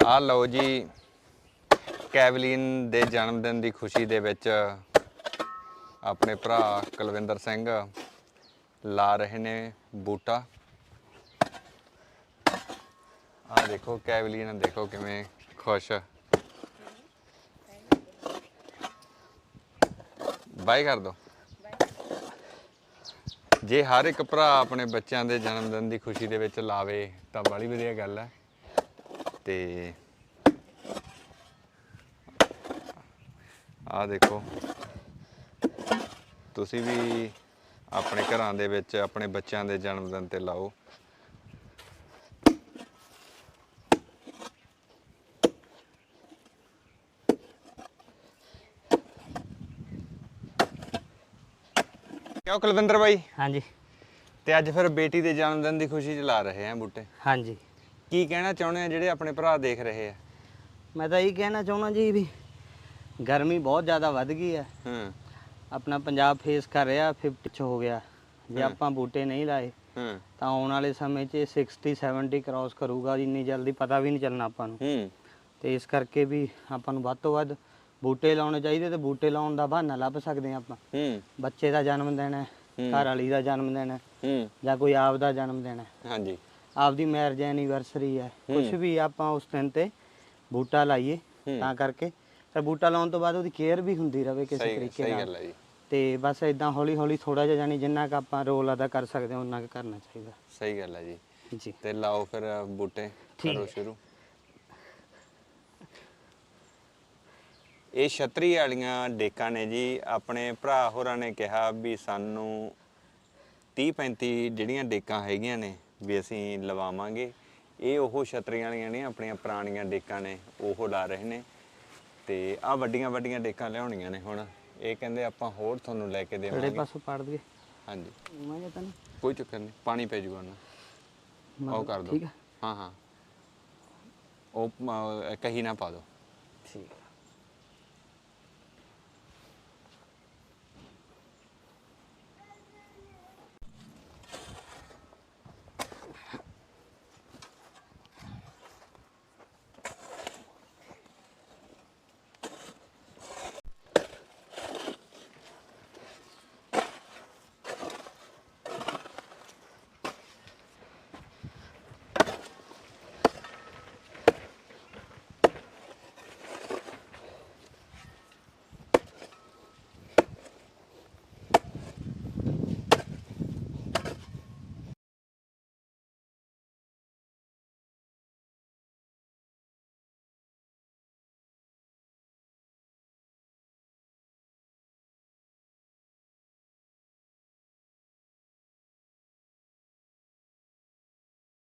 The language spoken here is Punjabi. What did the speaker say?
ਆ ਲਓ ਜੀ, ਕੈਵਲਿਨ ਦੇ ਜਨਮ ਦਿਨ ਦੀ ਖੁਸ਼ੀ ਦੇ ਵਿੱਚ ਆਪਣੇ ਭਰਾ ਕੁਲਵਿੰਦਰ ਸਿੰਘ ਲਾ ਰਹੇ ਨੇ ਬੂਟਾ। ਆ ਦੇਖੋ ਕੈਵਲਿਨ, ਦੇਖੋ ਕਿਵੇਂ ਖੁਸ਼। ਬਾਈ ਕਰ ਦੋ। ਜੇ ਹਰ ਇੱਕ ਭਰਾ ਆਪਣੇ ਬੱਚਿਆਂ ਦੇ ਜਨਮ ਦਿਨ ਦੀ ਖੁਸ਼ੀ ਦੇ ਵਿੱਚ ਲਾਵੇ, ਤਾਂ ਬੜੀ ਵਧੀਆ ਗੱਲ ਹੈ। ਤੇ ਆ ਦੇਖੋ। ਤੁਸੀਂ ਵੀ ਆਪਣੇ ਘਰਾਂ ਦੇ ਵਿੱਚ ਆਪਣੇ ਬੱਚਿਆਂ ਦੇ ਜਨਮ ਦਿਨ ਤੇ ਲਾਓ। ਕਿਉਂ ਕੁਲਵਿੰਦਰ ਬਾਈ? ਹਾਂਜੀ। ਤੇ ਅੱਜ ਫਿਰ ਬੇਟੀ ਦੇ ਜਨਮ ਦਿਨ ਦੀ ਖੁਸ਼ੀ ਚ ਲਾ ਰਹੇ ਆ ਬੂਟੇ। ਹਾਂਜੀ। ਕੀ ਕਹਿਣਾ ਚਾਹੁੰਦੇ ਆ ਜਿਹੜੇ ਆਪਣੇ ਭਰਾ ਦੇਖ ਰਹੇ ਆ? ਮੈਂ ਤਾਂ ਇਹ ਕਹਿਣਾ ਚਾਹੁੰਦਾ ਜੀ ਵੀ ਗਰਮੀ ਬਹੁਤ ਜ਼ਿਆਦਾ ਵੱਧ ਗਈ ਹੈ ਹੂੰ। ਆਪਣਾ ਪੰਜਾਬ ਫੇਸ ਕਰ ਰਿਹਾ 50 ਚ ਹੋ ਗਿਆ। ਜੇ। ਆਪਾਂ ਬੂਟੇ ਨਹੀਂ ਲਾਏ ਹੂੰ। ਤਾਂ ਆਉਣ ਵਾਲੇ ਸਮੇਂ 'ਚ ਇਹ 60 70 ਕ੍ਰਾਸ ਕਰੂਗਾ ਇੰਨੀ ਜਲਦੀ ਪਤਾ ਵੀ ਨਹੀਂ ਚੱਲਣਾ ਆਪਾਂ ਨੂੰ। ਹੂੰ। ਤੇ ਇਸ ਕਰਕੇ ਵੀ ਆਪਾਂ ਨੂੰ ਵੱਧ ਤੋਂ ਵੱਧ ਬੂਟੇ ਲਾਉਣੇ ਚਾਹੀਦੇ ਤੇ ਬੂਟੇ ਲਾਉਣ ਦਾ ਬਹਾਨਾ ਲੱਭ ਸਕਦੇ ਹਾਂ ਆਪਾਂ। ਹੂੰ। ਬੱਚੇ ਦਾ ਜਨਮ ਦਿਨ ਹੈ। ਘਰ ਵਾਲੀ ਦਾ ਜਨਮ ਦਿਨ ਹੈ ਹੂੰ। ਜਾਂ ਕੋਈ ਆਪ ਦਾ ਜਨਮ ਦਿਨ ਹੈ। ਹਾਂਜੀ। ਆਪਦੀ ਮੈਰਿਜ ਐਨੀਵਰਸਰੀ ਹੈ। ਕੁਝ। ਵੀ ਆਪਾਂ ਉਸ ਦਿਨ ਤੇ ਬੂਟਾ ਲਾਈਏ। ਤਾਂ ਕਰਕੇ। ਤੇ ਬੂਟਾ ਲਾਉਣ ਤੋਂ ਬਾਅਦ ਉਹਦੀ ਕੇਅਰ ਵੀ ਹੁੰਦੀ ਰਵੇ ਕਿਸੇ ਤਰੀਕੇ ਸਹੀ ਨਾਲ। ਗੱਲ ਹੈ ਜੀ। ਤੇ ਬਸ ਇਦਾਂ ਹੌਲੀ ਹੌਲੀ ਥੋੜਾ ਜਿਹਾ ਜਾਨੀ ਜਿੰਨਾ ਕੁ ਆਪਾਂ ਰੋਲ ਅਦਾ ਕਰ ਸਕਦੇ ਹਾਂ ਉਹਨਾਂ ਕੁ ਕਰਨਾ ਚਾਹੀਦਾ। ਸਹੀ ਗੱਲ ਹੈ ਜੀ। ਜੀ। ਤੇ ਲਾਓ ਫਿਰ ਬੂਟੇ ਕਰੋ। ਸ਼ੁਰੂ। ਇਹ ਛਤਰੀ ਵਾਲੀਆਂ ਡੇਕਾਂ ਨੇ ਜੀ ਆਪਣੇ ਭਰਾ ਹੋਰਾਂ ਨੇ ਕਿਹਾ ਵੀ ਸਾਨੂੰ 30 35 ਜਿਹੜੀਆਂ ਡੇਕਾਂ ਹੈਗੀਆਂ ਨੇ ਵੀ ਅਸੀਂ ਲਵਾਵਾਂਗੇ। ਇਹ ਉਹ ਛਤਰੀਆਂ ਵਾਲੀਆਂ ਨੇ ਆਪਣੀਆਂ ਪੁਰਾਣੀਆਂ ਡੇਕਾਂ ਨੇ ਉਹ ਲਾ ਰਹੇ ਨੇ ਤੇ ਆ ਵੱਡੀਆਂ ਵੱਡੀਆਂ ਡੇਕਾਂ ਲਿਆਉਣੀਆਂ ਨੇ ਹੁਣ। ਇਹ ਕਹਿੰਦੇ ਆਪਾਂ ਹੋਰ ਤੁਹਾਨੂੰ ਲੈ ਕੇ ਕਿਹੜੇ ਦੇਵਾਂਗੇ। ਪਾਸੋਂ ਪੜ ਦਈਏ? ਹਾਂਜੀ। ਮੈਂ ਕੋਈ ਚੱਕਰ ਨਹੀਂ ਪਾਣੀ ਪੈ ਜੂਗਾ ਨਾ। ਉਹ ਕਰ ਠੀਕ ਹੈ ਹਾਂ ਹਾਂ। ਉਹ ਕਹੀ ਨਾ ਪਾ ਦਿਓ।